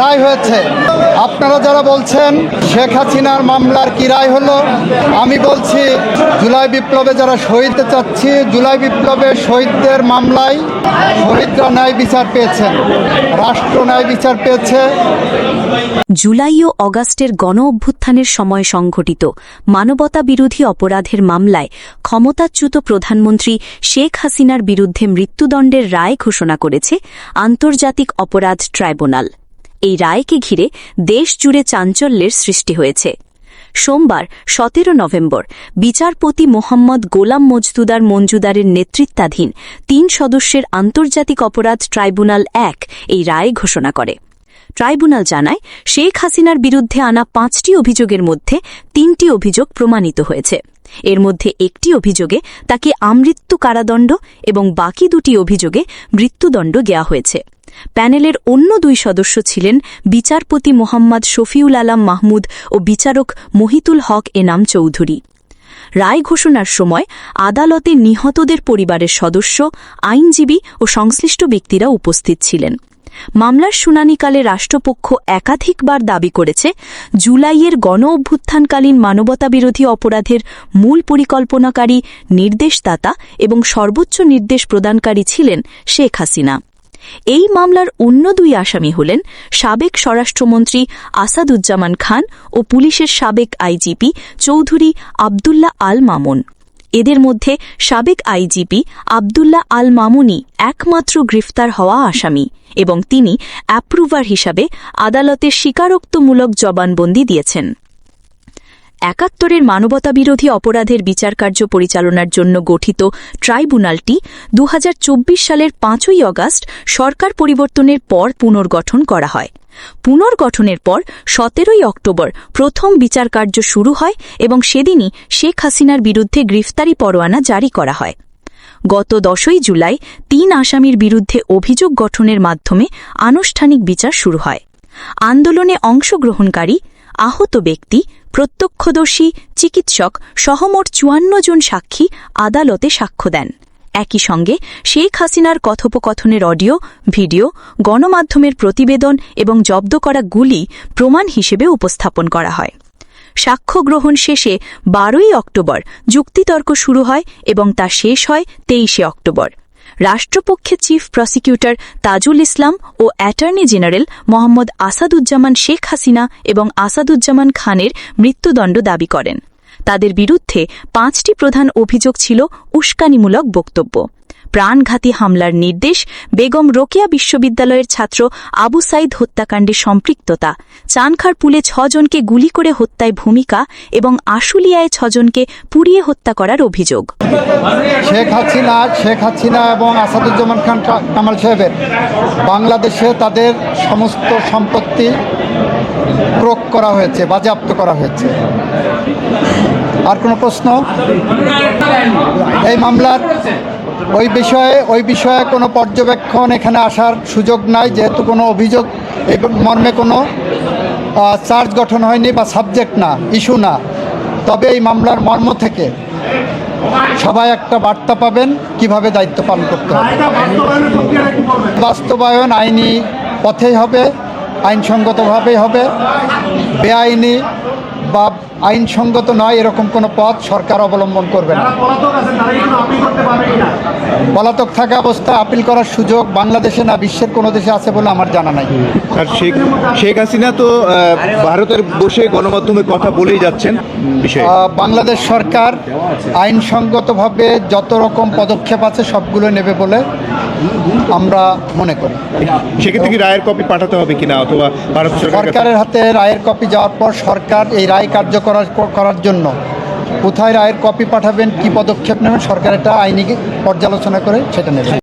রায় হয়েছে। আপনারা যারা বলছেন শেখ হাসিনার মামলার কি রায় হলো, আমি বলছি জুলাই বিপ্লবে যারা শহীদ চাচ্ছি, জুলাই বিপ্লবে শহীদদের মামলায় শহীদরা ন্যায় বিচার পেয়েছেন, রাষ্ট্র ন্যায় বিচার পেয়েছে। জুলাই ও অগাস্টের গণ অভ্যুত্থানের সময় সংঘটিত মানবতা বিরোধী অপরাধের মামলায় ক্ষমতাচ্যুত প্রধানমন্ত্রী শেখ হাসিনার বিরুদ্ধে মৃত্যুদণ্ডের রায় ঘোষণা করেছে আন্তর্জাতিক অপরাধ ট্রাইব্যুনাল। এই রায়কে ঘিরে দেশ জুড়ে চাঞ্চল্যের সৃষ্টি হয়েছে। সোমবার, সতেরো নভেম্বর, বিচারপতি মোহাম্মদ গোলাম মজদুদার মঞ্জুদারের নেতৃত্বাধীন তিন সদস্যের আন্তর্জাতিক অপরাধ ট্রাইব্যুনাল এক এই রায় ঘোষণা করে। ট্রাইব্যুনাল জানায়, শেখ হাসিনার বিরুদ্ধে আনা পাঁচটি অভিযোগের মধ্যে তিনটি অভিযোগ প্রমাণিত হয়েছে। এর মধ্যে একটি অভিযোগে তাকে আমৃত্যু কারাদণ্ড এবং বাকি দুটি অভিযোগে মৃত্যুদণ্ড দেওয়া হয়েছে। প্যানেলের অন্য দুই সদস্য ছিলেন বিচারপতি মোহাম্মদ শফিউল আলাম মাহমুদ ও বিচারক মহিতুল হক এনাম চৌধুরী। রায় ঘোষণার সময় আদালতে নিহতদের পরিবারের সদস্য, আইনজীবী ও সংশ্লিষ্ট ব্যক্তিরা উপস্থিত ছিলেন। মামলার শুনানিকালে রাষ্ট্রপক্ষ একাধিকবার দাবি করেছে, জুলাইয়ের গণ অভ্যুত্থানকালীন মানবতাবিরোধী অপরাধের মূল পরিকল্পনাকারী নির্দেশদাতা এবং সর্বোচ্চ নির্দেশ প্রদানকারী ছিলেন শেখ হাসিনা। এই মামলার অন্য দুই আসামি হলেন সাবেক স্বরাষ্ট্রমন্ত্রী আসাদুজ্জামান খান ও পুলিশের সাবেক আইজিপি চৌধুরী আবদুল্লাহ আল মামুন। এদের মধ্যে সাবেক আইজিপি আবদুল্লাহ আল মামুনি একমাত্র গ্রেফতার হওয়া আসামি এবং তিনি অ্যাপ্রুভার হিসাবে আদালতে স্বীকারোক্তমূলক জবানবন্দি দিয়েছেন। একাত্তরের মানবতাবিরোধী অপরাধের বিচারকার্য পরিচালনার জন্য গঠিত ট্রাইব্যুনালটি দু হাজার চব্বিশ সালের পাঁচই অগাস্ট সরকার পরিবর্তনের পর পুনর্গঠন করা হয়। পুনর্গঠনের পর সতেরোই অক্টোবর প্রথম বিচারকার্য শুরু হয় এবং সেদিনই শেখ হাসিনার বিরুদ্ধে গ্রেফতারি পরোয়ানা জারি করা হয়। গত দশই জুলাই তিন আসামির বিরুদ্ধে অভিযোগ গঠনের মাধ্যমে আনুষ্ঠানিক বিচার শুরু হয়। আন্দোলনে অংশগ্রহণকারী আহত ব্যক্তি, প্রত্যক্ষদর্শী, চিকিৎসক সহমোট চুয়ান্ন জন সাক্ষী আদালতে সাক্ষ্য দেন। একই সঙ্গে শেখ হাসিনার কথোপকথনের অডিও, ভিডিও, গণমাধ্যমের প্রতিবেদন এবং জব্দ করা গুলি প্রমাণ হিসেবে উপস্থাপন করা হয়। সাক্ষ্য গ্রহণ শেষে বারোই অক্টোবর যুক্তিতর্ক শুরু হয় এবং তা শেষ হয় তেইশে অক্টোবর। রাষ্ট্রপক্ষে চিফ প্রসিকিউটর তাজুল ইসলাম ও অ্যাটর্নি জেনারেল মোহাম্মদ আসাদুজ্জামান শেখ হাসিনা এবং আসাদুজ্জামান খানের মৃত্যুদণ্ড দাবি করেন। তাদের বিরুদ্ধে পাঁচটি প্রধান অভিযোগ ছিল উস্কানিমূলক বক্তব্য। প্রাণঘাতী হামলার নির্দেশ, বেগম রোকেয়া বিশ্ববিদ্যালয়ের ছাত্র আবু সাইদ হত্যাকাণ্ডে সম্পৃক্ততা, চানখার পুলে ছজনকে গুলি করে হত্যায় ভূমিকা এবং আশুলিয়ায় ছজনকে পুড়িয়ে হত্যা করার অভিযোগ। শেখ হাসিনা শেখ হাসিনা এবং আসাদুজ্জামান খান কামাল সাহেবের বাংলাদেশে তাদের সমস্ত সম্পত্তি ক্রোক করা হয়েছে, বাজেয়াপ্ত করা হয়েছে। আর কোনো প্রশ্ন? এই মামলার ওই বিষয়ে ওই বিষয়ে কোনো পর্যবেক্ষণ এখানে আসার সুযোগ নাই, যেহেতু কোনো অভিযোগ এই মর্মে কোনো চার্জ গঠন হয়নি বা সাবজেক্ট না, ইস্যু না। তবে এই মামলার মর্ম থেকে সবাই একটা বার্তা পাবেন, কীভাবে দায়িত্ব পালন করতে হবে। বাস্তবায়ন আইনি পথেই হবে, আইনসঙ্গতভাবেই হবে, বেআইনি বা আইনসঙ্গত নয় এরকম কোনো পথ সরকার অবলম্বন করবে না। পলাতক থাকা অবস্থায় আপিল করার সুযোগ বাংলাদেশে না বিশ্বের কোনো দেশে আছে বলে আমার জানা নাই। আর শেখ শেখ হাসিনা তো ভারতের বসে গণমাধ্যমে কথা বলেই যাচ্ছেন বাংলাদেশ সরকার আইনসঙ্গতভাবে যত রকম পদক্ষেপ আছে সবগুলো নেবে বলে আমরা মনে করি। সেক্ষেত্রে কি রায়ের কপি পাঠাতে হবে কিনা অথবা ভারত সরকারের হাতে রায়ের কপি যাওয়ার পর সরকার এই রায় কার্যকর করার জন্য কোথায় রায়ের কপি পাঠাবেন, কি পদক্ষেপ নেবেন, সরকার একটা আইনি পর্যালোচনা করে সেটা নেবে